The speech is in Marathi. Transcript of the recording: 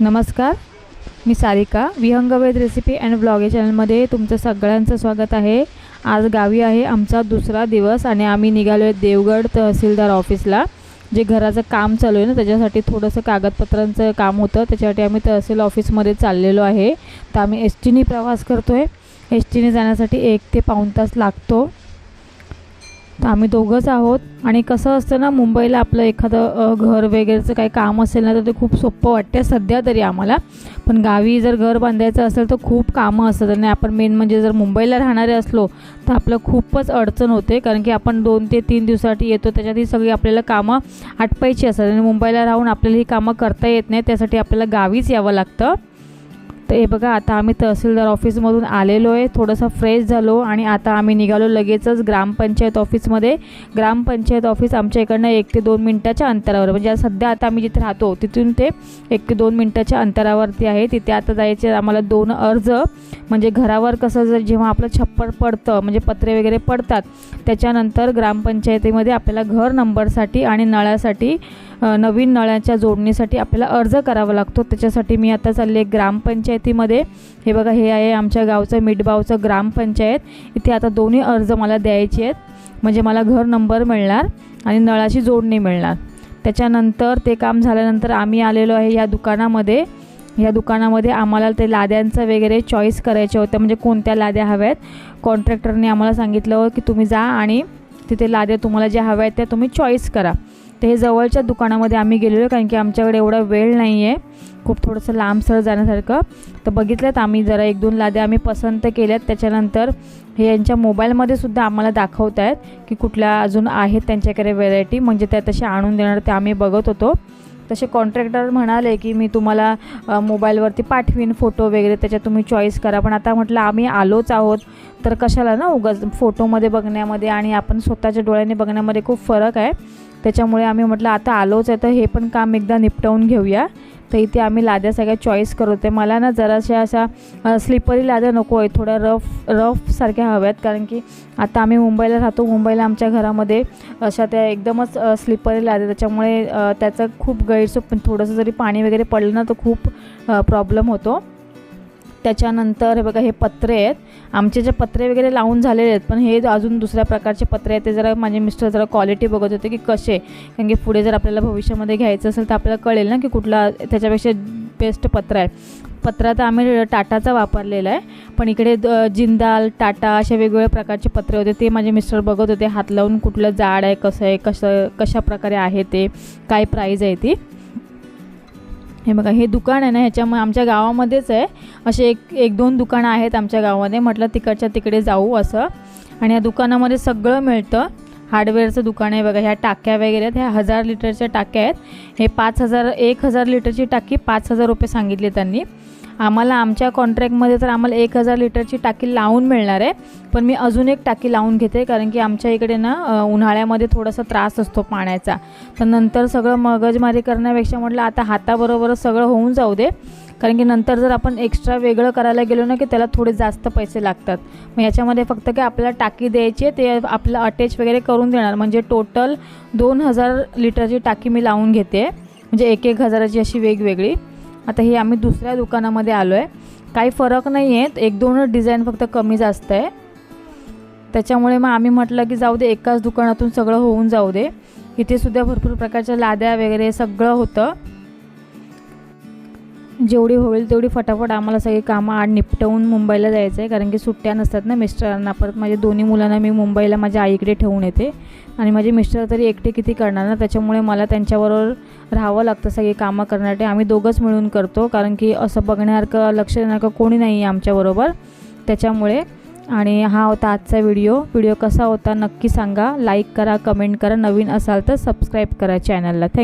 नमस्कार मी सारिका. विहंगवेद रेसिपी अँड ब्लॉग या चॅनलमध्ये तुमचं सगळ्यांचं स्वागत आहे. आज गावी आहे आमचा दुसरा दिवस आणि आम्ही निघालो आहे देवगड तहसीलदार ऑफिसला जे घराचं काम चालू आहे ना त्याच्यासाठी थोडंसं कागदपत्रांचं काम होतं. त्याच्यासाठी आम्ही तहसील ऑफिसमध्ये चाललेलो आहे. तर आम्ही एस टीने प्रवास करतो आहे एस टीने जाण्यासाठी एक ते पाऊण तास लागतो. तर आम्ही दोघंच आहोत. आणि कसं असतं ना मुंबईला आपलं एखादं घर वगैरेचं काही काम असेल ना तर ते खूप सोपं वाटते सध्या तरी आम्हाला. पण गावी जर घर बांधायचं असेल तर खूप कामं असतात. आणि आपण मेन म्हणजे जर मुंबईला राहणारे असलो तर आपलं खूपच अडचण होते. कारण की आपण दोन ते तीन दिवसासाठी येतो त्याच्यात ही सगळी आपल्याला कामं आटपायची असतात. आणि मुंबईला राहून आपल्याला ही कामं करता येत नाही त्यासाठी आपल्याला गावीच यावं लागतं. तर हे बघा आता आम्ही तहसीलदार ऑफिसमधून आलेलो आहे थोडंसं फ्रेश झालो आणि आता आम्ही निघालो लगेचच ग्रामपंचायत ऑफिसमध्ये. ग्रामपंचायत ऑफिस आमच्या इकडनं एक ते दोन मिनटाच्या अंतरावर. म्हणजे सध्या आता आम्ही जिथे राहतो तिथून ते एक ते दोन मिनटाच्या अंतरावरती आहे. तिथे आता जायचे आम्हाला दोन अर्ज. म्हणजे घरावर कसं जर जेव्हा आपलं छप्पर पडतं म्हणजे पत्रे वगैरे पडतात त्याच्यानंतर ग्रामपंचायतीमध्ये आपल्याला घर नंबरसाठी आणि नळासाठी नवीन नळाच्या जोडणीसाठी आपल्याला अर्ज करावा लागतो. त्याच्यासाठी मी आता चालले ग्रामपंचायतीमध्ये. हे बघा हे आहे आमच्या गावचं मिठबावचं ग्रामपंचायत. इथे आता दोन्ही अर्ज मला द्यायचे आहेत. म्हणजे मला घर नंबर मिळणार आणि नळाची जोडणी मिळणार. त्याच्यानंतर ते काम झाल्यानंतर आम्ही आलेलो आहे या दुकानामध्ये. या दुकानामध्ये आम्हाला ते लाद्यांचं वगैरे चॉईस करायच्या होत्या म्हणजे कोणत्या लाद्या हव्या आहेत कॉन्ट्रॅक्टरने आम्हाला सांगितलं की तुम्ही जा आणि तिथे लाद्या तुम्हाला ज्या हव्या आहेत त्या तुम्ही चॉईस करा. तर हे जवळच्या दुकानामध्ये आम्ही गेलेलो कारण की आमच्याकडे एवढा वेळ नाही आहे खूप थोडंसं लांबसर जाण्यासारखं. तर बघितल्यात आम्ही जरा एक दोन लाद्या आम्ही पसंत केल्यात. त्याच्यानंतर हे यांच्या मोबाईलमध्ये सुद्धा आम्हाला दाखवत आहेत की कुठल्या अजून आहेत त्यांच्याकडे व्हेरायटी म्हणजे त्या तशा आणून देणार ते आम्ही बघत होतो. तसे कॉन्ट्रॅक्टर म्हणाले की मी तुम्हाला मोबाईलवरती पाठवीन फोटो वगैरे त्याच्यात तुम्ही चॉईस करा. पण आता म्हटलं आम्ही आलोच आहोत. तर कशाला ना उगाच फोटोमध्ये बघण्यामध्ये आणि आपण स्वतःच्या डोळ्याने बघण्यामध्ये खूप फरक आहे. त्याच्यामुळे आम्ही म्हटलं आता आलोच आहे तर हे पण काम एकदा निपटवून घेऊया. तर इथे आम्ही लाद्या सगळ्या चॉईस करत होते. मला ना जराशा अशा स्लिपरी लाद्या नको आहे थोड्या रफ रफसारख्या हव्यात. कारण की आता आम्ही मुंबईला राहतो. मुंबईला आमच्या घरामध्ये अशा त्या एकदमच स्लिपरी लाद्या. त्याच्यामुळे त्याचं खूप गैरसोय. पण थोडंसं जरी पाणी वगैरे पडलं ना तर खूप प्रॉब्लेम होतो. त्याच्यानंतर हे बघा हे पत्रे आहेत. आमचे जे पत्रे वगैरे लावून झालेले आहेत पण हे अजून दुसऱ्या प्रकारचे पत्रे आहेत. ते जरा माझे मिस्टर जरा क्वालिटी बघत होते की कसे कारण की पुढे जर आपल्याला भविष्यामध्ये घ्यायचं असेल तर आपल्याला कळेल ना की कुठला त्याच्यापेक्षा बेस्ट पत्र आहे. पत्रा तर आम्ही टाटाचा वापरलेला आहे. पण इकडे द- जिंदाल टाटा अशा वेगवेगळ्या प्रकारचे पत्रे होते. ते माझे मिस्टर बघत होते हात लावून कुठलं जाड आहे कसं आहे कसं कशा प्रकारे आहे ते काय प्राईज आहे ती. हे बघा हे दुकान आहे ना ह्याच्यामुळे आमच्या गावामध्येच आहे. असे एक एक दोन दुकानं आहेत आमच्या गावामध्ये. म्हटलं तिकडच्या तिकडे जाऊ असं. आणि या दुकानामध्ये सगळं मिळतं. हार्डवेअरचं दुकान आहे बघा ह्या टाक्या वगैरे आहेत. ह्या हजार लिटरच्या टाक्या आहेत. हे पाच हजार एक हजार लिटरची टाकी पाच हजार रुपये सांगितले त्यांनी. आम्हाला आमच्या कॉन्ट्रॅक्टमध्ये तर आम्हाला एक हजार लिटरची टाकी लावून मिळणार आहे. पण मी अजून एक टाकी लावून घेते कारण की आमच्या इकडे ना उन्हाळ्यामध्ये थोडासा त्रास असतो पाण्याचा. तर नंतर सगळं मगजमारी करण्यापेक्षा म्हटलं आता हाताबरोबरच सगळं होऊन जाऊ दे. कारण की नंतर जर आपण एक्स्ट्रा वेगळं करायला गेलो ना की त्याला थोडे जास्त पैसे लागतात. मग याच्यामध्ये फक्त काय आपल्याला टाकी द्यायची आहे ते आपलं अटॅच वगैरे करून देणार. म्हणजे टोटल दोन हजार लिटरची टाकी मी लावून घेते. म्हणजे एक एक हजाराची अशी वेगवेगळी. आता हे आम्ही दुसऱ्या दुकानामध्ये आलो आहे काही फरक नाही आहेत एक दोनच डिझाईन फक्त कमी जास्त आहे. त्याच्यामुळे मग आम्ही म्हटलं की जाऊ दे एकाच दुकानातून सगळं होऊन जाऊ दे. इथे सुद्धा भरपूर प्रकारच्या लाद्या वगैरे सगळं होतं. जेवढी होईल तेवढी फटाफट आम्हाला सगळी कामं आड निपटवून मुंबईला जायचं आहे कारण की सुट्ट्या नसतात ना मिस्टरांना. परत माझ्या दोन्ही मुलांना मी मुंबईला माझ्या आईकडे ठेवून येते. आणि माझे मिस्टर तरी एकटे किती करणार ना? त्याच्यामुळे मला त्यांच्याबरोबर राहावं लागतं सगळी कामं करण्यासाठी. आम्ही दोघंच मिळून करतो. कारण की असं बघण्यासारखं लक्ष देण्यासारखं कोणी नाही आहे आमच्याबरोबर त्याच्यामुळे. आणि हा होता आजचा व्हिडिओ. व्हिडिओ कसा होता नक्की सांगा. लाईक करा कमेंट करा. नवीन असाल तर सबस्क्राईब करा चॅनलला थँक